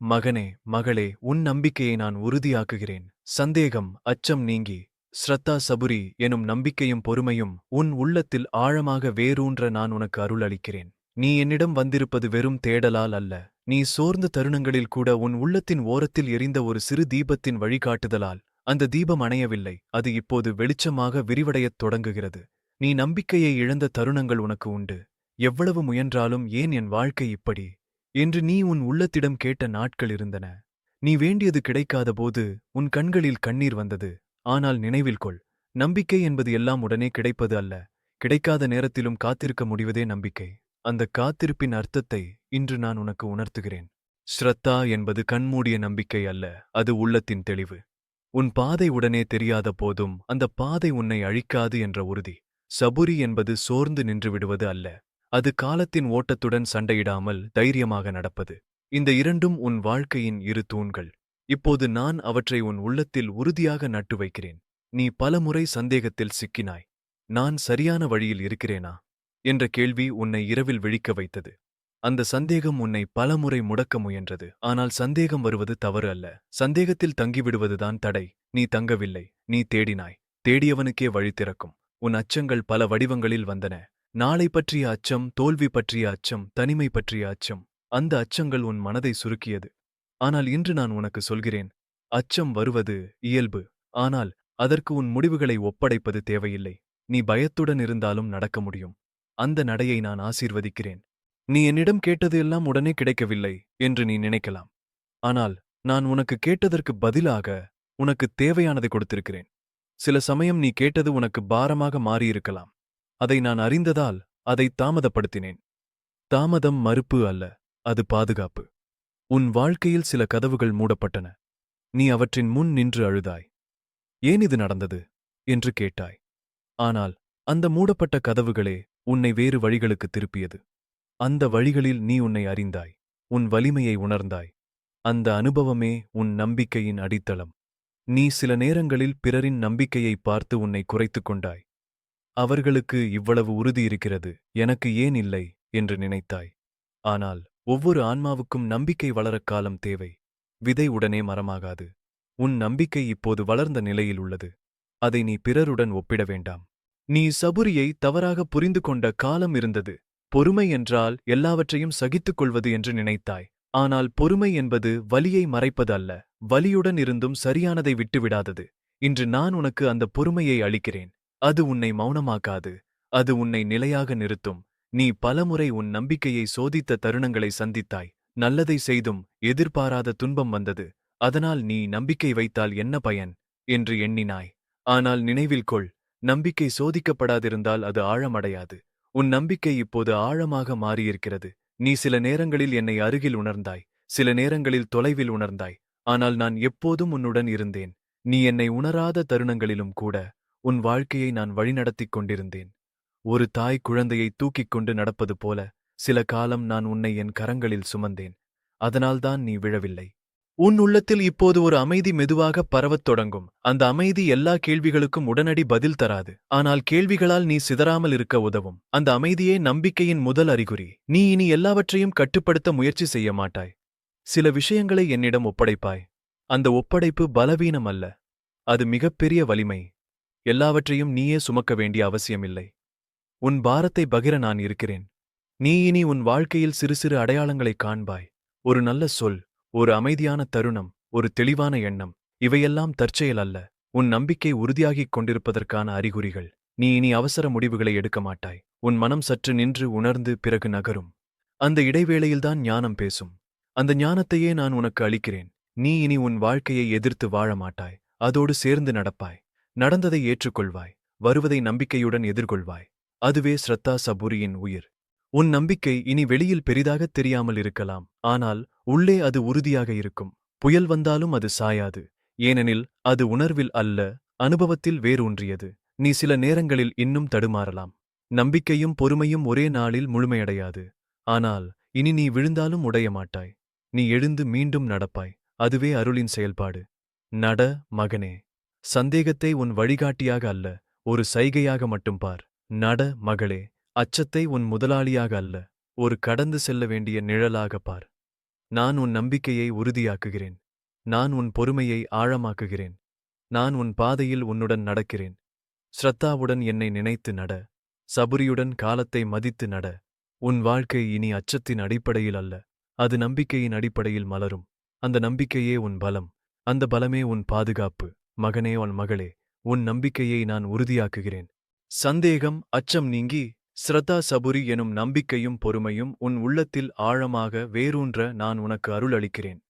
மகனே மகளே உன் நம்பிக்கையை நான் உறுதியாக்குகிறேன். சந்தேகம் அச்சம் நீங்கி ஸ்ரத்தா சபுரி எனும் நம்பிக்கையும் பொறுமையும் உன் உள்ளத்தில் ஆழமாக வேரூன்ற நான் உனக்கு அருள் அளிக்கிறேன் நீ என்னிடம் வந்திருப்பது வெறும் தேடலால் அல்ல. நீ சோர்ந்த தருணங்களில் கூட உன் உள்ளத்தின் ஓரத்தில் எரிந்த ஒரு சிறு தீபத்தின் வழிகாட்டுதலால் அந்த தீபம் அணையவில்லை. அது இப்போது வெளிச்சமாக விரிவடையத் தொடங்குகிறது. நீ நம்பிக்கையை இழந்த தருணங்கள் உனக்கு உண்டு. எவ்வளவு முயன்றாலும் ஏன் என் வாழ்க்கை இப்படி? என்று நீ உன் உள்ளத்திடம் கேட்ட நாட்கள் இருந்தன. நீ வேண்டியது கிடைக்காத போது உன் கண்களில் கண்ணீர் வந்தது. ஆனால் நினைவில் கொள் நம்பிக்கை என்பது எல்லாம் உடனே கிடைப்பது அல்ல. கிடைக்காத நேரத்திலும் காத்திருக்க முடிவதே நம்பிக்கை. அந்த காத்திருப்பின் அர்த்தத்தை இன்று நான் உனக்கு உணர்த்துகிறேன். ஸ்ரத்தா என்பது கண்மூடிய நம்பிக்கை அல்ல அது உள்ளத்தின் தெளிவு. உன் பாதை உடனே தெரியாத போதும் அந்த பாதை உன்னை அழிக்காது என்ற உறுதி. சபுரி என்பது சோர்ந்து நின்று விடுவது அல்ல. அது காலத்தின் ஓட்டத்துடன் சண்டையிடாமல் தைரியமாக நடப்பது. இந்த இரண்டும் உன் வாழ்க்கையின் இரு தூண்கள். இப்போது நான் அவற்றை உன் உள்ளத்தில் உறுதியாக நட்டு வைக்கிறேன். நீ பலமுறை சந்தேகத்தில் சிக்கினாய். நான் சரியான வழியில் இருக்கிறேனா? என்ற கேள்வி உன்னை இரவில் விழிக்க வைத்தது. அந்த சந்தேகம் உன்னை பலமுறை முடக்க முயன்றது. ஆனால் சந்தேகம் வருவது தவறு அல்ல. சந்தேகத்தில் தங்கிவிடுவதுதான் தடை. நீ தங்கவில்லை. நீ தேடினாய். தேடியவனுக்கே வழி திறக்கும். உன் அச்சங்கள் பல வடிவங்களில் வந்தன. நாளை பற்றிய அச்சம் தோல்வி பற்றிய அச்சம் தனிமை பற்றிய அச்சம் அந்த அச்சங்கள் உன் மனதை சுருக்கியது. ஆனால் இன்று நான் உனக்கு சொல்கிறேன் அச்சம் வருவது இயல்பு ஆனால் அதற்கு உன் முடிவுகளை ஒப்படைப்பது தேவையில்லை. நீ பயத்துடன் இருந்தாலும் நடக்க முடியும். அந்த நடையை நான் ஆசீர்வதிக்கிறேன். நீ என்னிடம் கேட்டது எல்லாம் உடனே கிடைக்கவில்லை என்று நீ நினைக்கலாம். ஆனால் நான் உனக்கு கேட்டதற்கு பதிலாக உனக்கு தேவையானதை கொடுத்திருக்கிறேன். சில சமயம் நீ கேட்டது உனக்கு பாரமாக மாறியிருக்கலாம். அதை நான் அறிந்ததால் அதை தாமதப்படுத்தினேன். தாமதம் மறுப்பு அல்ல அது பாதுகாப்பு. உன் வாழ்க்கையில் சில கதவுகள் மூடப்பட்டன. நீ அவற்றின் முன் நின்று அழுதாய். ஏன் இது நடந்தது? என்று கேட்டாய். ஆனால் அந்த மூடப்பட்ட கதவுகளே உன்னை வேறு வழிகளுக்கு திருப்பியது. அந்த வழிகளில் நீ உன்னை அறிந்தாய். உன் வலிமையை உணர்ந்தாய். அந்த அனுபவமே உன் நம்பிக்கையின் அடித்தளம். நீ சில நேரங்களில் பிறரின் நம்பிக்கையை பார்த்து உன்னை குறைத்துக் கொண்டாய். அவர்களுக்கு இவ்வளவு உறுதி இருக்கிறது எனக்கு ஏன் இல்லை? என்று நினைத்தாய். ஆனால் ஒவ்வொரு ஆன்மாவுக்கும் நம்பிக்கை வளரக் காலம் தேவை. விதை உடனே மரமாகாது. உன் நம்பிக்கை இப்போது வளர்ந்த நிலையில் உள்ளது. அதை நீ பிறருடன் ஒப்பிட வேண்டாம். நீ சபுரியை தவறாக புரிந்து கொண்ட காலம் இருந்தது. பொறுமை என்றால் எல்லாவற்றையும் சகித்துக் கொள்வது என்று நினைத்தாய். ஆனால் பொறுமை என்பது வலியை மறைப்பது அல்ல. வலியுடன் இருந்தும் சரியானதை விட்டுவிடாதது. இன்று நான் உனக்கு அந்த பொறுமையை அளிக்கிறேன். அது உன்னை மௌனமாக்காது அது உன்னை நிலையாக நிறுத்தும். நீ பலமுறை உன் நம்பிக்கையை சோதித்த தருணங்களை சந்தித்தாய். நல்லதை செய்தும் எதிர்பாராத துன்பம் வந்தது. அதனால் நீ நம்பிக்கை வைத்தால் என்ன பயன்? என்று எண்ணினாய். ஆனால் நினைவில் கொள் நம்பிக்கை சோதிக்கப்படாதிருந்தால் அது ஆழமடையாது. உன் நம்பிக்கை இப்போது ஆழமாக மாறியிருக்கிறது. நீ சில நேரங்களில் என்னை அருகில் உணர்ந்தாய் சில நேரங்களில் தொலைவில் உணர்ந்தாய். ஆனால் நான் எப்போதும் உன்னுடன் இருந்தேன். நீ என்னை உணராத தருணங்களிலும் கூட உன் வாழ்க்கையை நான் வழிநடத்திக் கொண்டிருந்தேன். ஒரு தாய் குழந்தையை தூக்கிக் கொண்டு நடப்பது போல சில காலம் நான் உன்னை என் கரங்களில் சுமந்தேன். அதனால்தான் நீ விழவில்லை. உன் உள்ளத்தில் இப்போது ஒரு அமைதி மெதுவாக பரவத் தொடங்கும். அந்த அமைதி எல்லா கேள்விகளுக்கும் உடனடி பதில் தராது. ஆனால் கேள்விகளால் நீ சிதறாமல் இருக்க உதவும். அந்த அமைதியே நம்பிக்கையின் முதல் அறிகுறி. நீ இனி எல்லாவற்றையும் கட்டுப்படுத்த முயற்சி செய்ய மாட்டாய். சில விஷயங்களை என்னிடம் ஒப்படைப்பாய். அந்த ஒப்படைப்பு பலவீனம் அல்ல அது மிகப்பெரிய வலிமை. எல்லாவற்றையும் நீயே சுமக்க வேண்டிய அவசியமில்லை. உன் பாரத்தை பகிர நான் இருக்கிறேன். நீ இனி உன் வாழ்க்கையில் சிறு சிறு அடையாளங்களைக் காண்பாய். ஒரு நல்ல சொல் ஒரு அமைதியான தருணம் ஒரு தெளிவான எண்ணம் இவையெல்லாம் தற்செயல் அல்ல. உன் நம்பிக்கை உறுதியாகிக் கொண்டிருப்பதற்கான அறிகுறிகள். நீ இனி அவசர முடிவுகளை எடுக்க மாட்டாய். உன் மனம் சற்று நின்று உணர்ந்து பிறகு நகரும். அந்த இடைவேளையில்தான் ஞானம் பேசும். அந்த ஞானத்தையே நான் உனக்கு அளிக்கிறேன். நீ இனி உன் வாழ்க்கையை எதிர்த்து வாழ மாட்டாய். அதோடு சேர்ந்து நடப்பாய். நடந்ததை ஏற்றுக்கொள்வாய் வருவதை நம்பிக்கையுடன் எதிர்கொள்வாய். அதுவே ஸ்ரத்தா சபுரியின் உயிர். உன் நம்பிக்கை இனி வெளியில் பெரிதாகத் தெரியாமல் இருக்கலாம். ஆனால் உள்ளே அது உறுதியாக இருக்கும். புயல் வந்தாலும் அது சாயாது. ஏனெனில் அது உணர்வில் அல்ல அனுபவத்தில் வேரூன்றியது. நீ சில நேரங்களில் இன்னும் தடுமாறலாம். நம்பிக்கையும் பொறுமையும் ஒரே நாளில் முழுமையடையாது. ஆனால் இனி நீ விழுந்தாலும் உடைய மாட்டாய். நீ எழுந்து மீண்டும் நடப்பாய். அதுவே அருளின் செயல்பாடு. நட மகனே. சந்தேகத்தை உன் வழிகாட்டியாக அல்ல ஒரு சைகையாக மட்டும் பார். நட மகளே அச்சத்தை உன் முதலாளியாக அல்ல ஒரு கடந்து செல்ல வேண்டிய நிழலாக பார். நான் உன் நம்பிக்கையை உறுதியாக்குகிறேன். நான் உன் பொறுமையை ஆழமாக்குகிறேன். நான் உன் பாதையில் உன்னுடன் நடக்கிறேன். ஸ்ரத்தாவுடன் என்னை நினைத்து நட சபுரியுடன் காலத்தை மதித்து நட. உன் வாழ்க்கை இனி அச்சத்தின் அடிப்படையில் அல்ல அது நம்பிக்கையின் அடிப்படையில் மலரும். அந்த நம்பிக்கையே உன் பலம் அந்த பலமே உன் பாதுகாப்பு. மகனே உன் மகளே உன் நம்பிக்கையை நான் உறுதியாக்குகிறேன். சந்தேகம் அச்சம் நீங்கி ஸ்ரத்தா சபுரி எனும் நம்பிக்கையும் பொறுமையும் உன் உள்ளத்தில் ஆழமாக வேரூன்ற நான் உனக்கு அருள் அளிக்கிறேன்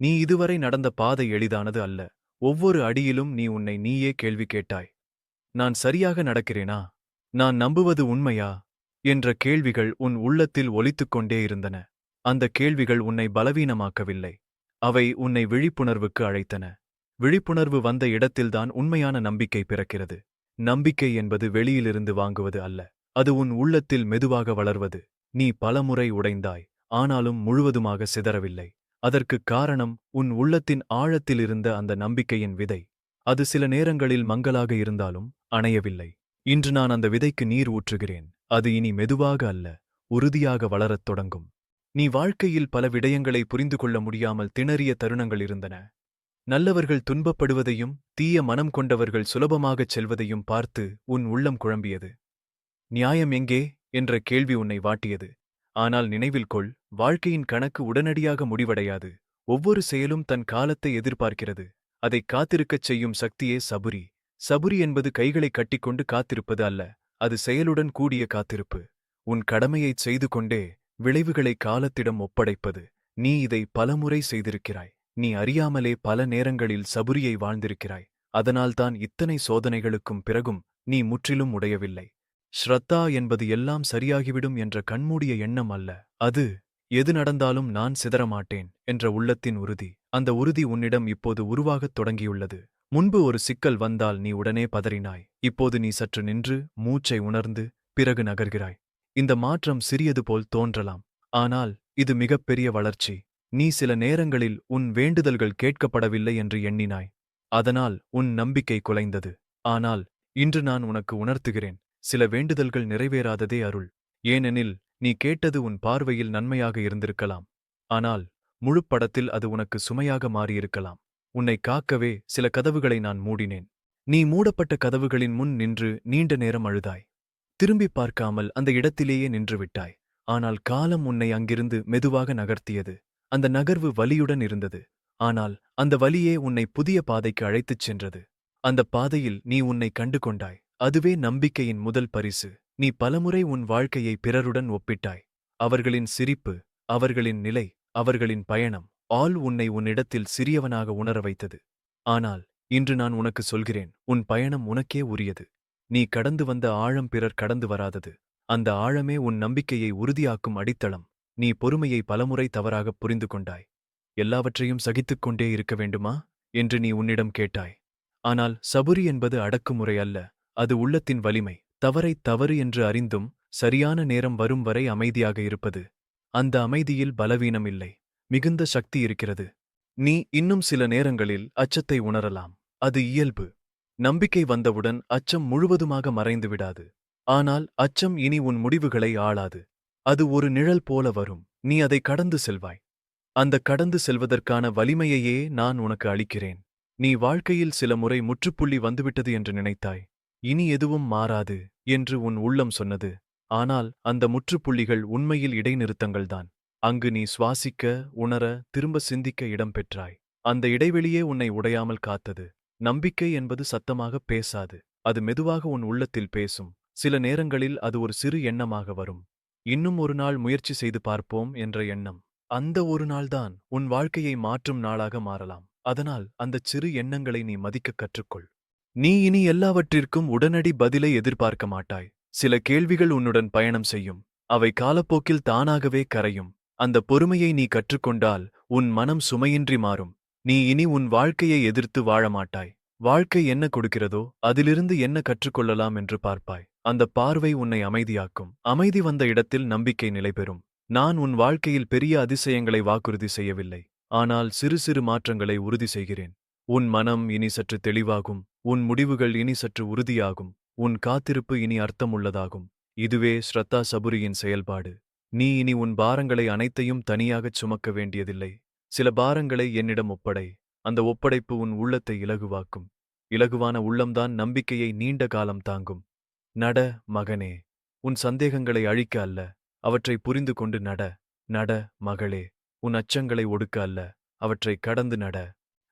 நீ இதுவரை நடந்த பாதை எளிதானது அல்ல. ஒவ்வொரு அடியிலும் நீ உன்னை நீயே கேள்வி கேட்டாய். நான் சரியாக நடக்கிறேனா? நான் நம்புவது உண்மையா? என்ற கேள்விகள் உன் உள்ளத்தில் ஒலித்துக் கொண்டே இருந்தன. அந்த கேள்விகள் உன்னை பலவீனமாக்கவில்லை. அவை உன்னை விழிப்புணர்வுக்கு அழைத்தன. விழிப்புணர்வு வந்த இடத்தில்தான் உண்மையான நம்பிக்கை பிறக்கிறது. நம்பிக்கை என்பது வெளியிலிருந்து வாங்குவது அல்ல. அது உன் உள்ளத்தில் மெதுவாக வளர்வது. நீ பலமுறை உடைந்தாய். ஆனாலும் முழுவதுமாக சிதறவில்லை. அதற்குக் காரணம் உன் உள்ளத்தின் ஆழத்திலிருந்த அந்த நம்பிக்கையின் விதை. அது சில நேரங்களில் மங்கலாக இருந்தாலும் அணையவில்லை. இன்று நான் அந்த விதைக்கு நீர் ஊற்றுகிறேன். அது இனி மெதுவாக அல்ல. உறுதியாக வளரத் தொடங்கும். நீ வாழ்க்கையில் பல விடயங்களை புரிந்து கொள்ள முடியாமல் திணறிய தருணங்கள் இருந்தன. நல்லவர்கள் துன்பப்படுவதையும் தீய மனம் கொண்டவர்கள் சுலபமாகச் செல்வதையும் பார்த்து உன் உள்ளம் குழம்பியது. நியாயம் எங்கே? என்ற கேள்வி உன்னை வாட்டியது. ஆனால் நினைவில் கொள் வாழ்க்கையின் கணக்கு உடனடியாக முடிவடையாது. ஒவ்வொரு செயலும் தன் காலத்தை எதிர்பார்க்கிறது. அதை காத்திருக்கச் செய்யும் சக்தியே சபுரி. சபுரி என்பது கைகளை கட்டிக்கொண்டு காத்திருப்பது அல்ல அது செயலுடன் கூடிய காத்திருப்பு. உன் கடமையைச் செய்து கொண்டே விளைவுகளை காலத்திடம் ஒப்படைப்பது. நீ இதை பலமுறை செய்திருக்கிறாய். நீ அறியாமலே பல நேரங்களில் சபுரியை வாழ்ந்திருக்கிறாய். அதனால்தான் இத்தனை சோதனைகளுக்கும் பிறகும் நீ முற்றிலும் உடையவில்லை. ஸ்ரத்தா என்பது எல்லாம் சரியாகிவிடும் என்ற கண்மூடிய எண்ணம் அல்ல. அது எது நடந்தாலும் நான் சிதறமாட்டேன் என்ற உள்ளத்தின் உறுதி. அந்த உறுதி உன்னிடம் இப்போது உருவாகத் தொடங்கியுள்ளது. முன்பு ஒரு சிக்கல் வந்தால் நீ உடனே பதறினாய். இப்போது நீ சற்று நின்று மூச்சை உணர்ந்து பிறகு நகர்கிறாய். இந்த மாற்றம் சிறியது போல் தோன்றலாம். ஆனால் இது மிகப்பெரிய வளர்ச்சி. நீ சில நேரங்களில் உன் வேண்டுதல்கள் கேட்கப்படவில்லை என்று எண்ணினாய். அதனால் உன் நம்பிக்கை குலைந்தது. ஆனால் இன்று நான் உனக்கு உணர்த்துகிறேன். சில வேண்டுதல்கள் நிறைவேறாததே அருள். ஏனெனில் நீ கேட்டது உன் பார்வையில் நன்மையாக இருந்திருக்கலாம். ஆனால் முழுப்படத்தில் அது உனக்கு சுமையாக மாறியிருக்கலாம். உன்னை காக்கவே சில கதவுகளை நான் மூடினேன். நீ மூடப்பட்ட கதவுகளின் முன் நின்று நீண்ட நேரம் அழுதாய். திரும்பி பார்க்காமல் அந்த இடத்திலேயே நின்றுவிட்டாய் ஆனால் காலம் உன்னை அங்கிருந்து மெதுவாக நகர்த்தியது. அந்த நகர்வு வலியுடன் இருந்தது. ஆனால் அந்த வலியே உன்னை புதிய பாதைக்கு அழைத்துச் சென்றது. அந்த பாதையில் நீ உன்னை கண்டு கொண்டாய். அதுவே நம்பிக்கையின் முதல் பரிசு. நீ பலமுறை உன் வாழ்க்கையை பிறருடன் ஒப்பிட்டாய். அவர்களின் சிரிப்பு அவர்களின் நிலை அவர்களின் பயணம் ஆல் உன்னை உன்னிடத்தில் சிறியவனாக உணர வைத்தது. ஆனால் இன்று நான் உனக்கு சொல்கிறேன் உன் பயணம் உனக்கே உரியது. நீ கடந்து வந்த ஆழம் பிறர் கடந்து வராதது. அந்த ஆழமே உன் நம்பிக்கையை உறுதியாக்கும் அடித்தளம். நீ பொறுமையை பலமுறை தவறாகப் புரிந்து கொண்டாய். எல்லாவற்றையும் சகித்துக் கொண்டே இருக்க வேண்டுமா? என்று நீ உன்னிடம் கேட்டாய். ஆனால் சபுரி என்பது அடக்குமுறை அல்ல அது உள்ளத்தின் வலிமை. தவறை தவறு என்று அறிந்தும் சரியான நேரம் வரும் வரை அமைதியாக இருப்பது. அந்த அமைதியில் பலவீனம் இல்லை மிகுந்த சக்தி இருக்கிறது. நீ இன்னும் சில நேரங்களில் அச்சத்தை உணரலாம் அது இயல்பு. நம்பிக்கை வந்தவுடன் அச்சம் முழுவதுமாக மறைந்து விடாது ஆனால் அச்சம் இனி உன் முடிவுகளை ஆளாது. அது ஒரு நிழல் போல வரும். நீ அதை கடந்து செல்வாய். அந்த கடந்து செல்வதற்கான வலிமையையே நான் உனக்கு அளிக்கிறேன். நீ வாழ்க்கையில் சில முறை முற்றுப்புள்ளி வந்துவிட்டது என்று நினைத்தாய். இனி எதுவும் மாறாது என்று உன் உள்ளம் சொன்னது. ஆனால் அந்த முற்றுப்புள்ளிகள் உண்மையில் இடைநிறுத்தங்கள்தான் அங்கு நீ சுவாசிக்க உணர திரும்ப சிந்திக்க இடம் பெற்றாய். அந்த இடைவெளியே உன்னை உடையாமல் காத்தது. நம்பிக்கை என்பது சத்தமாக பேசாது. அது மெதுவாக உன் உள்ளத்தில் பேசும். சில நேரங்களில் அது ஒரு சிறு எண்ணமாக வரும். இன்னும் ஒரு நாள் முயற்சி செய்து பார்ப்போம் என்ற எண்ணம். அந்த ஒரு நாள்தான் உன் வாழ்க்கையை மாற்றும் நாளாக மாறலாம். அதனால் அந்தச் சிறு எண்ணங்களை நீ மதிக்கக் கற்றுக்கொள். நீ இனி எல்லாவற்றிற்கும் உடனடி பதிலை எதிர்பார்க்க மாட்டாய். சில கேள்விகள் உன்னுடன் பயணம் செய்யும். அவை காலப்போக்கில் தானாகவே கரையும். அந்த பொறுமையை நீ கற்றுக்கொண்டால் உன் மனம் சுமையின்றி மாறும். நீ இனி உன் வாழ்க்கையை எதிர்த்து வாழ மாட்டாய். வாழ்க்கை என்ன கொடுக்கிறதோ அதிலிருந்து என்ன கற்றுக்கொள்ளலாம் என்று பார்ப்பாய். அந்த பார்வை உன்னை அமைதியாக்கும். அமைதி வந்த இடத்தில் நம்பிக்கை நிலைபெறும். நான் உன் வாழ்க்கையில் பெரிய அதிசயங்களை வாக்குறுதி செய்யவில்லை. ஆனால் சிறு சிறு மாற்றங்களை உறுதி செய்கிறேன். உன் மனம் இனி சற்று தெளிவாகும். உன் முடிவுகள் இனி சற்று உறுதியாகும். உன் காத்திருப்பு இனி அர்த்தமுள்ளதாகும். இதுவே ஸ்ரத்தா சபுரியின் செயல்பாடு. நீ இனி உன் பாரங்களை அனைத்தையும் தனியாகச் சுமக்க வேண்டியதில்லை. சில பாரங்களை என்னிடம் ஒப்படை. அந்த ஒப்படைப்பு உன் உள்ளத்தை இலகுவாக்கும். இலகுவான உள்ளம்தான் நம்பிக்கையை நீண்ட காலம் தாங்கும். நட மகனே உன் சந்தேகங்களை அழிக்க அல்ல. அவற்றை புரிந்து கொண்டு நட நட மகளே உன் அச்சங்களை ஒடுக்க அல்ல. அவற்றை கடந்து நட.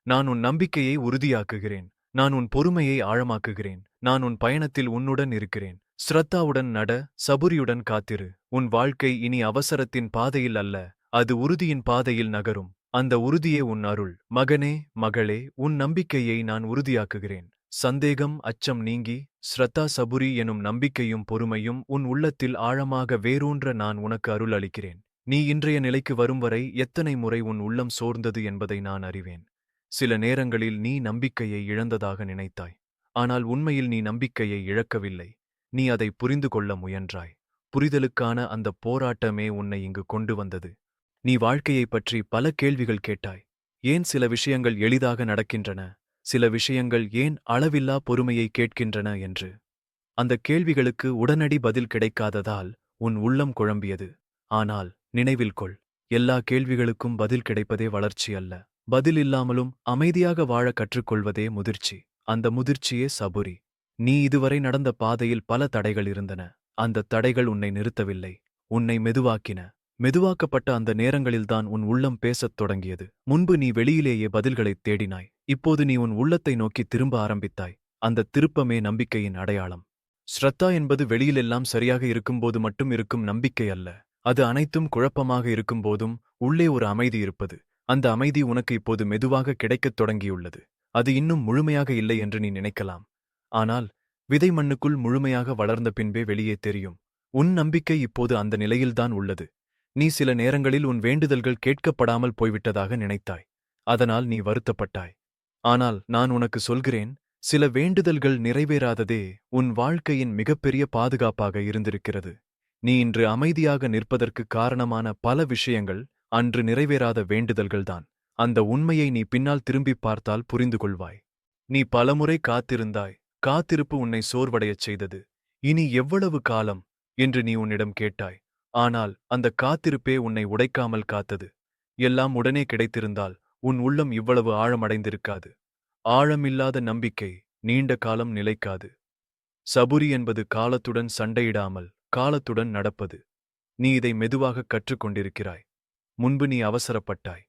நான் உன் நம்பிக்கையை உறுதியாக்குகிறேன். நான் உன் பொறுமையை ஆழமாக்குகிறேன். நான் உன் பயணத்தில் உன்னுடன் இருக்கிறேன். ஸ்ரத்தாவுடன் நட சபுரியுடன் காத்திரு. உன் வாழ்க்கை இனி அவசரத்தின் பாதையில் அல்ல. அது உறுதியின் பாதையில் நகரும். அந்த உறுதியே உன் அருள். மகனே மகளே உன் நம்பிக்கையை நான் உறுதியாக்குகிறேன். சந்தேகம் அச்சம் நீங்கி ஸ்ரத்தா சபுரி எனும் நம்பிக்கையும் பொறுமையும் உன் உள்ளத்தில் ஆழமாக வேரூன்ற நான் உனக்கு அருள் அளிக்கிறேன். நீ இன்றைய நிலைக்கு வரும் வரை எத்தனை முறை உன் உள்ளம் சோர்ந்தது என்பதை நான் அறிவேன். சில நேரங்களில் நீ நம்பிக்கையை இழந்ததாக நினைத்தாய். ஆனால் உண்மையில் நீ நம்பிக்கையை இழக்கவில்லை. நீ அதை புரிந்து கொள்ள முயன்றாய். புரிதலுக்கான அந்த போராட்டமே உன்னை இங்கு கொண்டு வந்தது. நீ வாழ்க்கையைப் பற்றி பல கேள்விகள் கேட்டாய். ஏன் சில விஷயங்கள் எளிதாக நடக்கின்றன? சில விஷயங்கள் ஏன் அளவில்லா பொறுமையை கேட்கின்றன என்று. அந்த கேள்விகளுக்கு உடனடி பதில் கிடைக்காததால் உன் உள்ளம் குழம்பியது. ஆனால் நினைவில் கொள் எல்லா கேள்விகளுக்கும் பதில் கிடைப்பதே வளர்ச்சி அல்ல. பதில் இல்லாமலும் அமைதியாக வாழ கற்றுக்கொள்வதே முதிர்ச்சி. அந்த முதிர்ச்சியே சபுரி. நீ இதுவரை நடந்த பாதையில் பல தடைகள் இருந்தன. அந்த தடைகள் உன்னை நிறுத்தவில்லை. உன்னை மெதுவாக்கின. மெதுவாக்கப்பட்ட அந்த நேரங்களில்தான் உன் உள்ளம் பேசத் தொடங்கியது. முன்பு நீ வெளியிலேயே பதில்களைத் தேடினாய். இப்போது நீ உன் உள்ளத்தை நோக்கி திரும்ப ஆரம்பித்தாய். அந்த திருப்பமே நம்பிக்கையின் அடையாளம். ஸ்ரத்தா என்பது வெளியிலெல்லாம் சரியாக இருக்கும்போது மட்டும் இருக்கும் நம்பிக்கை அல்ல. அது அனைத்தும் குழப்பமாக இருக்கும்போதும் உள்ளே ஒரு அமைதி இருப்பது. அந்த அமைதி உனக்கு இப்போது மெதுவாக கிடைக்கத் தொடங்கியுள்ளது. அது இன்னும் முழுமையாக இல்லை என்று நீ நினைக்கலாம். ஆனால் விதை மண்ணுக்குள் முழுமையாக வளர்ந்த பின்பே வெளியே தெரியும். உன் நம்பிக்கை இப்போது அந்த நிலையில்தான் உள்ளது. நீ சில நேரங்களில் உன் வேண்டுதல்கள் கேட்கப்படாமல் போய்விட்டதாக நினைத்தாய். அதனால் நீ வருத்தப்பட்டாய். ஆனால் நான் உனக்கு சொல்கிறேன் சில வேண்டுதல்கள் நிறைவேறாததே உன் வாழ்க்கையின் மிகப்பெரிய பாதுகாப்பாக இருந்திருக்கிறது. நீ இன்று அமைதியாக நிற்பதற்கு காரணமான பல விஷயங்கள் அன்று நிறைவேறாத வேண்டுதல்கள்தான். அந்த உண்மையை நீ பின்னால் திரும்பிப் பார்த்தால் புரிந்து கொள்வாய். நீ பலமுறை காத்திருந்தாய். காத்திருப்பு உன்னை சோர்வடையச் செய்தது. இனி எவ்வளவு காலம்? என்று நீ உன்னிடம் கேட்டாய். ஆனால் அந்த காத்திருப்பே உன்னை உடைக்காமல் காத்தது. எல்லாம் உடனே கிடைத்திருந்தால் உன் உள்ளம் இவ்வளவு ஆழமடைந்திருக்காது. ஆழமில்லாத நம்பிக்கை நீண்ட காலம் நிலைக்காது. சபுரி என்பது காலத்துடன் சண்டையிடாமல் காலத்துடன் நடப்பது. நீ இதை மெதுவாகக் கற்றுக்கொண்டிருக்கிறாய். முன்பு நீ அவசரப்பட்டாய்.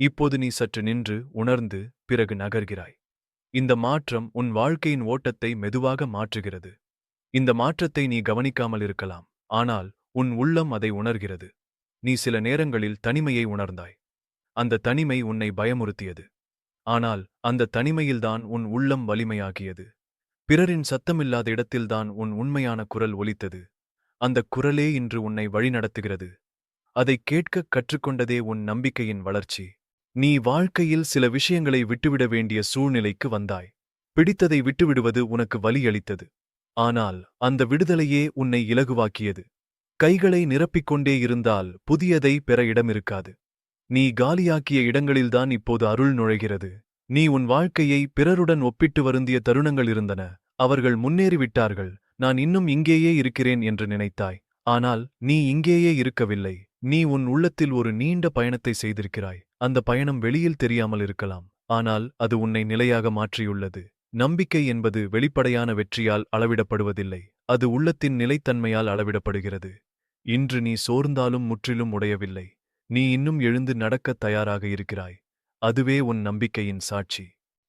இப்போது நீ சற்று நின்று உணர்ந்து பிறகு நகர்கிறாய். இந்த மாற்றம் உன் வாழ்க்கையின் ஓட்டத்தை மெதுவாக மாற்றுகிறது. இந்த மாற்றத்தை நீ கவனிக்காமல் இருக்கலாம். ஆனால் உன் உள்ளம் அதை உணர்கிறது. நீ சில நேரங்களில் தனிமையை உணர்ந்தாய். அந்த தனிமை உன்னை பயமுறுத்தியது. ஆனால் அந்த தனிமையில்தான் உன் உள்ளம் வலிமையாகியது. பிறரின் சத்தமில்லாத இடத்தில்தான் உன் உண்மையான குரல் ஒலித்தது. அந்த குரலே இன்று உன்னை வழிநடத்துகிறது. அதைக் கேட்கக் கற்றுக்கொண்டதே உன் நம்பிக்கையின் வளர்ச்சி. நீ வாழ்க்கையில் சில விஷயங்களை விட்டுவிட வேண்டிய சூழ்நிலைக்கு வந்தாய். பிடித்ததை விட்டுவிடுவது உனக்கு வலியளித்தது. ஆனால் அந்த விடுதலையே உன்னை இலகுவாக்கியது. கைகளை நிரப்பிக்கொண்டே இருந்தால் புதியதை பெற இடமிருக்காது. நீ காலியாக்கிய இடங்களில்தான் இப்போது அருள் நுழைகிறது. நீ உன் வாழ்க்கையை பிறருடன் ஒப்பிட்டு வருந்திய தருணங்கள் இருந்தன. அவர்கள் முன்னேறிவிட்டார்கள். நான் இன்னும் இங்கேயே இருக்கிறேன் என்று நினைத்தாய். ஆனால் நீ இங்கேயே இருக்கவில்லை. நீ உன் உள்ளத்தில் ஒரு நீண்ட பயணத்தை செய்திருக்கிறாய். அந்த பயணம் வெளியில் தெரியாமல் இருக்கலாம். ஆனால் அது உன்னை நிலையாக மாற்றியுள்ளது. நம்பிக்கை என்பது வெளிப்படையான வெற்றியால் அளவிடப்படுவதில்லை. அது உள்ளத்தின் நிலைத்தன்மையால் அளவிடப்படுகிறது. இன்று நீ சோர்ந்தாலும் முற்றிலும் உடையவில்லை. நீ இன்னும் எழுந்து நடக்கத் தயாராக இருக்கிறாய். அதுவே உன் நம்பிக்கையின் சாட்சி.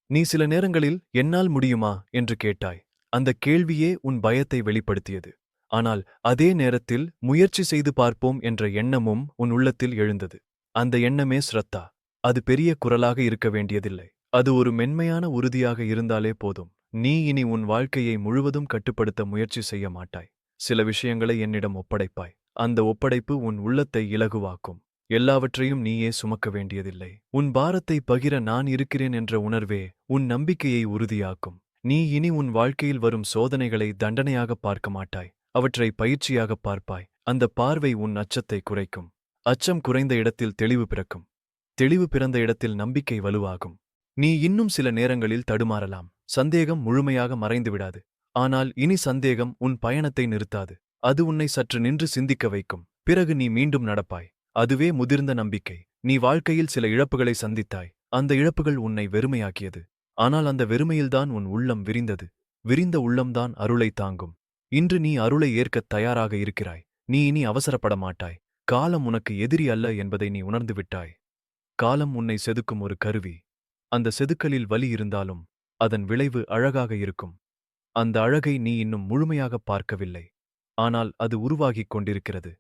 நீ சில நேரங்களில் என்னால் முடியுமா? என்று கேட்டாய். அந்த கேள்வியே உன் பயத்தை வெளிப்படுத்தியது. ஆனால் அதே நேரத்தில் முயற்சி செய்து பார்ப்போம் என்ற எண்ணமும் உன் உள்ளத்தில் எழுந்தது. அந்த எண்ணமே ஸ்ரத்தா. அது பெரிய குரலாக இருக்க வேண்டியதில்லை. அது ஒரு மென்மையான உறுதியாக இருந்தாலே போதும். நீ இனி உன் வாழ்க்கையை முழுவதும் கட்டுப்படுத்த முயற்சி செய்ய மாட்டாய். சில விஷயங்களை என்னிடம் ஒப்படைப்பாய். அந்த ஒப்படைப்பு உன் உள்ளத்தை இலகுவாக்கும். எல்லாவற்றையும் நீயே சுமக்க வேண்டியதில்லை. உன் பாரத்தை பகிர நான் இருக்கிறேன் என்ற உணர்வே உன் நம்பிக்கையை உறுதியாக்கும். நீ இனி உன் வாழ்க்கையில் வரும் சோதனைகளை தண்டனையாக பார்க்க மாட்டாய். அவற்றை பயிற்சியாகப் பார்ப்பாய். அந்த பார்வை உன் அச்சத்தை குறைக்கும். அச்சம் குறைந்த இடத்தில் தெளிவு பிறக்கும். தெளிவு பிறந்த இடத்தில் நம்பிக்கை வலுவாகும். நீ இன்னும் சில நேரங்களில் தடுமாறலாம். சந்தேகம் முழுமையாக மறைந்து விடாது ஆனால் இனி சந்தேகம் உன் பயணத்தை நிறுத்தாது. அது உன்னை சற்று நின்று சிந்திக்க வைக்கும். பிறகு நீ மீண்டும் நடப்பாய். அதுவே முதிர்ந்த நம்பிக்கை. நீ வாழ்க்கையில் சில இழப்புகளை சந்தித்தாய். அந்த இழப்புகள் உன்னை வெறுமையாக்கியது. ஆனால் அந்த வெறுமையில்தான் உன் உள்ளம் விரிந்தது. விரிந்த உள்ளம்தான் அருளை தாங்கும். இன்று நீ அருளை ஏற்கத் தயாராக இருக்கிறாய். நீ இனி அவசரப்பட மாட்டாய். காலம் உனக்கு எதிரி அல்ல என்பதை நீ உணர்ந்து விட்டாய். காலம் உன்னை செதுக்கும் ஒரு கருவி. அந்த செதுக்கலில் வலி இருந்தாலும் அதன் விளைவு அழகாக இருக்கும். அந்த அழகை நீ இன்னும் முழுமையாகப் பார்க்கவில்லை. ஆனால் அது உருவாகிக் கொண்டிருக்கிறது.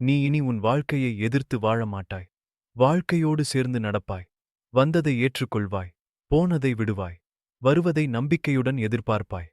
நீ இனி உன் வாழ்க்கையை எதிர்த்து வாழ மாட்டாய். வாழ்க்கையோடு சேர்ந்து நடப்பாய். வந்ததை ஏற்றுக்கொள்வாய். போனதை விடுவாய். வருவதை நம்பிக்கையுடன் எதிர்பார்ப்பாய்.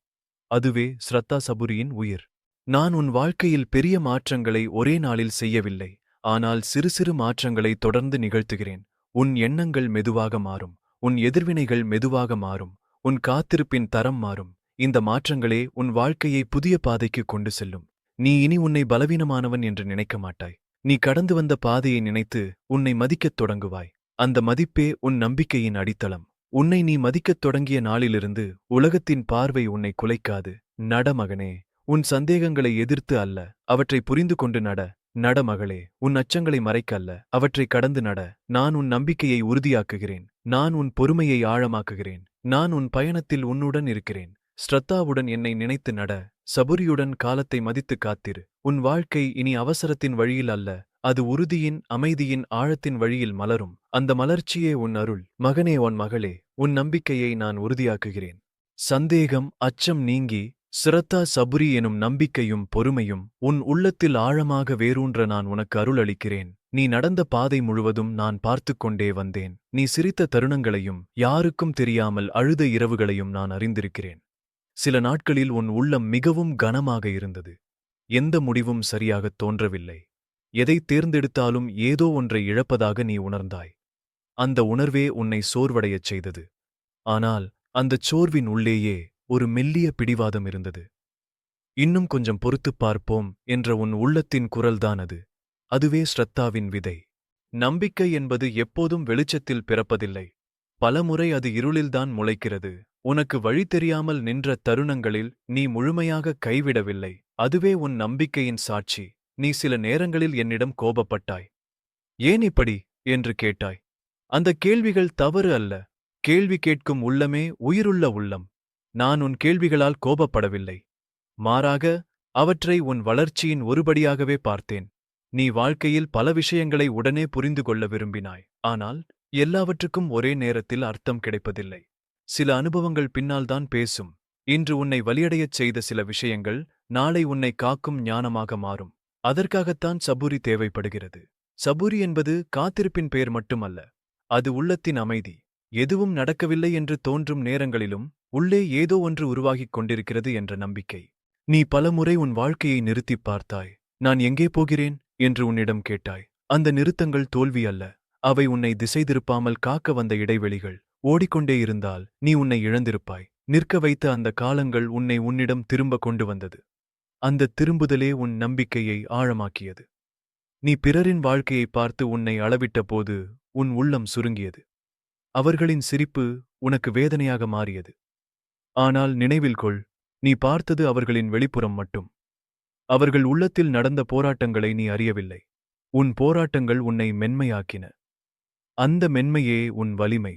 அதுவே ஸ்ரத்தா சபுரியின் உயிர். நான் உன் வாழ்க்கையில் பெரிய மாற்றங்களை ஒரே நாளில் செய்யவில்லை. ஆனால் சிறு சிறு மாற்றங்களை தொடர்ந்து நிகழ்த்துகிறேன். உன் எண்ணங்கள் மெதுவாக மாறும். உன் எதிர்வினைகள் மெதுவாக மாறும். உன் காத்திருப்பின் தரம் மாறும். இந்த மாற்றங்களே உன் வாழ்க்கையை புதிய பாதைக்கு கொண்டு செல்லும். நீ இனி உன்னை பலவீனமானவன் என்று நினைக்க மாட்டாய். நீ கடந்து வந்த பாதையை நினைத்து உன்னை மதிக்கத் தொடங்குவாய். அந்த மதிப்பே உன் நம்பிக்கையின் அடித்தளம். உன்னை நீ மதிக்கத் தொடங்கிய நாளிலிருந்து உலகத்தின் பார்வை உன்னை குலைக்காது. நடமகனே உன் சந்தேகங்களை எதிர்த்து அல்ல. அவற்றை புரிந்து கொண்டு நட. நடமகளே உன் அச்சங்களை மறைக்க அல்ல அவற்றை கடந்து நட. நான் உன் நம்பிக்கையை உறுதியாக்குகிறேன். நான் உன் பொறுமையை ஆழமாக்குகிறேன். நான் உன் பயணத்தில் உன்னுடன் இருக்கிறேன். ஸ்ரத்தாவுடன் என்னை நினைத்து நட. சபுரியுடன் காலத்தை மதித்து காத்திரு. உன் வாழ்க்கை இனி அவசரத்தின் வழியில் அல்ல அது உறுதியின் அமைதியின் ஆழத்தின் வழியில் மலரும். அந்த மலர்ச்சியே உன் அருள். மகனே உன் மகளே உன் நம்பிக்கையை நான் உறுதியாக்குகிறேன். சந்தேகம் அச்சம் நீங்கி சிரத்தா சபுரி எனும் நம்பிக்கையும் பொறுமையும் உன் உள்ளத்தில் ஆழமாக வேரூன்ற நான் உனக்கு அருள் அளிக்கிறேன். நீ நடந்த பாதை முழுவதும் நான் பார்த்துக் கொண்டே வந்தேன். நீ சிரித்த தருணங்களையும் யாருக்கும் தெரியாமல் அழுத இரவுகளையும் நான் அறிந்திருக்கிறேன். சில நாட்களில் உன் உள்ளம் மிகவும் கனமாக இருந்தது. எந்த முடிவும் சரியாகத் தோன்றவில்லை. எதை தேர்ந்தெடுத்தாலும் ஏதோ ஒன்றை இழப்பதாக நீ உணர்ந்தாய். அந்த உணர்வே உன்னை சோர்வடையச் செய்தது. ஆனால் அந்தச் சோர்வின் உள்ளேயே ஒரு மெல்லிய பிடிவாதம் இருந்தது. இன்னும் கொஞ்சம் பொறுத்துப் பார்ப்போம் என்ற உன் உள்ளத்தின் குரல்தான் அது. அதுவே ஸ்ரத்தாவின் விதை. நம்பிக்கை என்பது எப்போதும் வெளிச்சத்தில் பிறப்பதில்லை. பலமுறை அது இருளில்தான் முளைக்கிறது. உனக்கு வழி தெரியாமல் நின்ற தருணங்களில் நீ முழுமையாக கைவிடவில்லை. அதுவே உன் நம்பிக்கையின் சாட்சி. நீ சில நேரங்களில் என்னிடம் கோபப்பட்டாய். ஏன் இப்படி? என்று கேட்டாய். அந்த கேள்விகள் தவறு அல்ல. கேள்வி கேட்கும் உள்ளமே உயிருள்ள உள்ளம். நான் உன் கேள்விகளால் கோபப்படவில்லை. மாறாக அவற்றை உன் வளர்ச்சியின் ஒருபடியாகவே பார்த்தேன். நீ வாழ்க்கையில் பல விஷயங்களை உடனே புரிந்து கொள்ள விரும்பினாய். ஆனால் எல்லாவற்றுக்கும் ஒரே நேரத்தில் அர்த்தம் கிடைப்பதில்லை. சில அனுபவங்கள் பின்னால்தான் பேசும். இன்று உன்னை வலியடையச் செய்த சில விஷயங்கள் நாளை உன்னை காக்கும் ஞானமாக மாறும். அதற்காகத்தான் சபூரி தேவைப்படுகிறது. சபூரி என்பது காத்திருப்பின் பெயர் மட்டுமல்ல. அது உள்ளத்தின் அமைதி. எதுவும் நடக்கவில்லை என்று தோன்றும் நேரங்களிலும் உள்ளே ஏதோ ஒன்று உருவாகிக் கொண்டிருக்கிறது என்ற நம்பிக்கை. நீ பலமுறை உன் வாழ்க்கையை நிறுத்திப் பார்த்தாய். நான் எங்கே போகிறேன்? என்று உன்னிடம் கேட்டாய். அந்த நிறுத்தங்கள் தோல்வி அல்ல. அவை உன்னை திசை திருப்பாமல் காக்க வந்த இடைவெளிகள். ஓடிக்கொண்டே இருந்தால் நீ உன்னை இழந்திருப்பாய். நிற்க வைத்த அந்த காலங்கள் உன்னை உன்னிடம் திரும்ப கொண்டு வந்தது. அந்த திரும்புதலே உன் நம்பிக்கையை ஆழமாக்கியது. நீ பிறரின் வாழ்க்கையை பார்த்து உன்னை அளவிட்ட போது உன் உள்ளம் சுருங்கியது. அவர்களின் சிரிப்பு உனக்கு வேதனையாக மாறியது. ஆனால் நினைவில் கொள் நீ பார்த்தது அவர்களின் வெளிப்புறம் மட்டும். அவர்கள் உள்ளத்தில் நடந்த போராட்டங்களை நீ அறியவில்லை. உன் போராட்டங்கள் உன்னை மென்மையாக்கின. அந்த மென்மையே உன் வலிமை.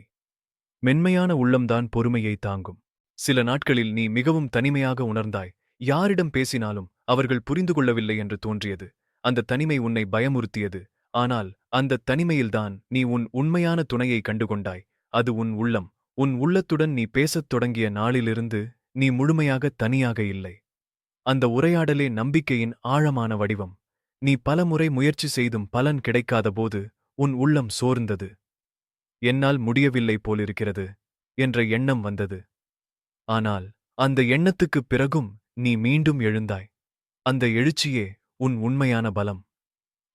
மென்மையான உள்ளம்தான் பொறுமையை தாங்கும். சில நாட்களில் நீ மிகவும் தனிமையாக உணர்ந்தாய். யாரிடம் பேசினாலும் அவர்கள் புரிந்து கொள்ளவில்லை என்று தோன்றியது. அந்த தனிமை உன்னை பயமுறுத்தியது. ஆனால் அந்த தனிமையில்தான் நீ உன் உண்மையான துணையை கண்டுகொண்டாய். அது உன் உள்ளம். உன் உள்ளத்துடன் நீ பேசத் தொடங்கிய நாளிலிருந்து நீ முழுமையாக தனியாக இல்லை. அந்த உரையாடலே நம்பிக்கையின் ஆழமான வடிவம். நீ பலமுறை முயற்சி செய்தும் பலன் கிடைக்காதபோது உன் உள்ளம் சோர்ந்தது. என்னால் முடியவில்லை போலிருக்கிறது என்ற எண்ணம் வந்தது. ஆனால் அந்த எண்ணத்துக்குப் பிறகும் நீ மீண்டும் எழுந்தாய். அந்த எழுச்சியே உன் உண்மையான பலம்.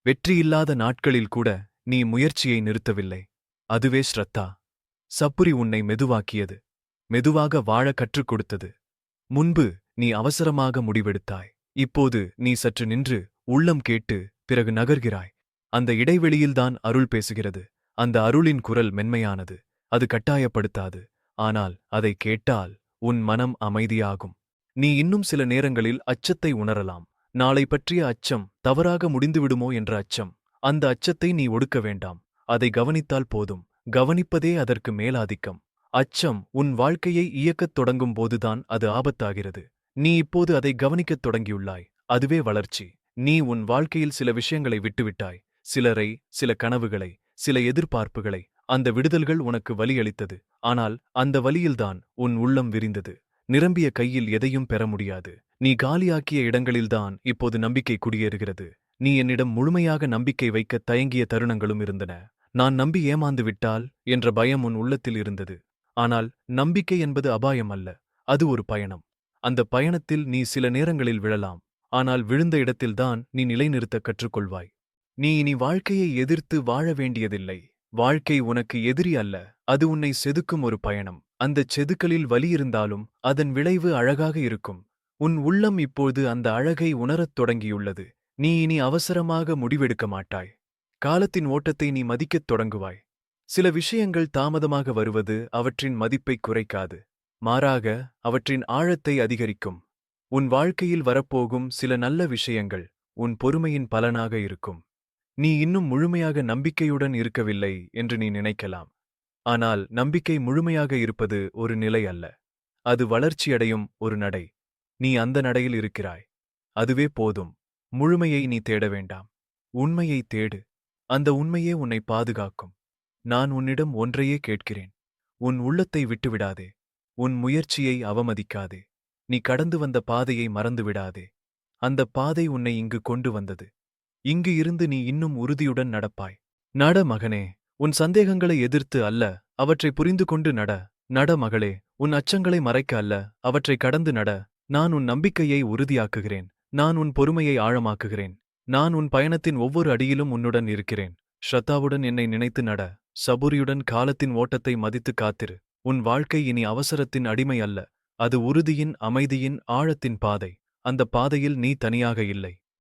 வெற்றியில்லாத நாட்களில் கூட நீ முயற்சியை நிறுத்தவில்லை. அதுவே ஸ்ரத்தா. சப்புரி உன்னை மெதுவாக்கியது. மெதுவாக வாழ கற்றுக் கொடுத்தது. முன்பு நீ அவசரமாக முடிவெடுத்தாய். இப்போது நீ சற்று நின்று உள்ளம் கேட்டு பிறகு நகர்கிறாய். அந்த இடைவெளியில்தான் அருள் பேசுகிறது. அந்த அருளின் குரல் மென்மையானது. அது கட்டாயப்படுத்தாது. ஆனால் அதை கேட்டால் உன் மனம் அமைதியாகும். நீ இன்னும் சில நேரங்களில் அச்சத்தை உணரலாம். நாளை பற்றிய அச்சம் தவறாக முடிந்துவிடுமோ என்ற அச்சம். அந்த அச்சத்தை நீ ஒடுக்க வேண்டாம். அதை கவனித்தால் போதும். கவனிப்பதே அதற்கு மேலாதிக்கம். அச்சம் உன் வாழ்க்கையை இயக்கத் தொடங்கும் போதுதான் அது ஆபத்தாகிறது. நீ இப்போது அதை கவனிக்கத் தொடங்கியுள்ளாய். அதுவே வளர்ச்சி. நீ உன் வாழ்க்கையில் சில விஷயங்களை விட்டுவிட்டாய். சிலரை சில கனவுகளை சில எதிர்பார்ப்புகளை அந்த விடுதல்கள் உனக்கு வலியளித்தது ஆனால் அந்த வலியில்தான் உன் உள்ளம் விரிந்தது. நிரம்பிய கையில் எதையும் பெற முடியாது. நீ காலியாக்கிய இடங்களில்தான் இப்போது நம்பிக்கை குடியேறுகிறது. நீ என்னிடம் முழுமையாக நம்பிக்கை வைக்க தயங்கிய தருணங்களும் இருந்தன. நான் நம்பி ஏமாந்து விட்டால் என்ற பயம் உன் உள்ளத்தில் இருந்தது. ஆனால் நம்பிக்கை என்பது அபாயம் அல்ல. அது ஒரு பயணம். அந்த பயணத்தில் நீ சில நேரங்களில் விழலாம். ஆனால் விழுந்த இடத்தில்தான் நீ நிலைநிறுத்த கற்றுக்கொள்வாய். நீ இனி வாழ்க்கையை எதிர்த்து வாழ வேண்டியதில்லை. வாழ்க்கை உனக்கு எதிரி அல்ல. அது உன்னை செதுக்கும் ஒரு பயணம். அந்தச் செதுக்கலில் வலி இருந்தாலும் அதன் விளைவு அழகாக இருக்கும். உன் உள்ளம் இப்போது அந்த அழகை உணரத் தொடங்கியுள்ளது. நீ இனி அவசரமாக முடிவெடுக்க மாட்டாய். காலத்தின் ஓட்டத்தை நீ மதிக்கத் தொடங்குவாய். சில விஷயங்கள் தாமதமாக வருவது அவற்றின் மதிப்பைக் குறைக்காது. மாறாக அவற்றின் ஆழத்தை அதிகரிக்கும். உன் வாழ்க்கையில் வரப்போகும் சில நல்ல விஷயங்கள் உன் பொறுமையின் பலனாக இருக்கும். நீ இன்னும் முழுமையாக நம்பிக்கையுடன் இருக்கவில்லை என்று நீ நினைக்கலாம். ஆனால் நம்பிக்கை முழுமையாக இருப்பது ஒரு நிலை அல்ல. அது வளர்ச்சியடையும் ஒரு நடை. நீ அந்த நடையில் இருக்கிறாய். அதுவே போதும். முழுமையை நீ தேட வேண்டாம். உண்மையை தேடு. அந்த உண்மையே உன்னை பாதுகாக்கும். நான் உன்னிடம் ஒன்றையே கேட்கிறேன். உன் உள்ளத்தை விட்டுவிடாதே. உன் முயற்சியை அவமதிக்காதே. நீ கடந்து வந்த பாதையை மறந்துவிடாதே. அந்த பாதை உன்னை இங்கு கொண்டு வந்தது. இங்கு இருந்து நீ இன்னும் உறுதியுடன் நடப்பாய். நட மகனே உன் சந்தேகங்களை எதிர்த்து அல்ல அவற்றை புரிந்து கொண்டு நட. நட மகளே உன் அச்சங்களை மறைக்க அல்ல அவற்றை கடந்து நட. நான் உன் நம்பிக்கையை உறுதியாக்குகிறேன். நான் உன் பொறுமையை ஆழமாக்குகிறேன். நான் உன் பயணத்தின் ஒவ்வொரு அடியிலும் உன்னுடன் இருக்கிறேன். ஸ்ரத்தாவுடன் என்னை நினைத்து நட. சபுரியுடன் காலத்தின் ஓட்டத்தை மதித்து காத்திரு. உன் வாழ்க்கை இனி அவசரத்தின் அடிமை அல்ல. அது உறுதியின் அமைதியின் ஆழத்தின் பாதை. அந்த பாதையில் நீ தனியாக இல்லை.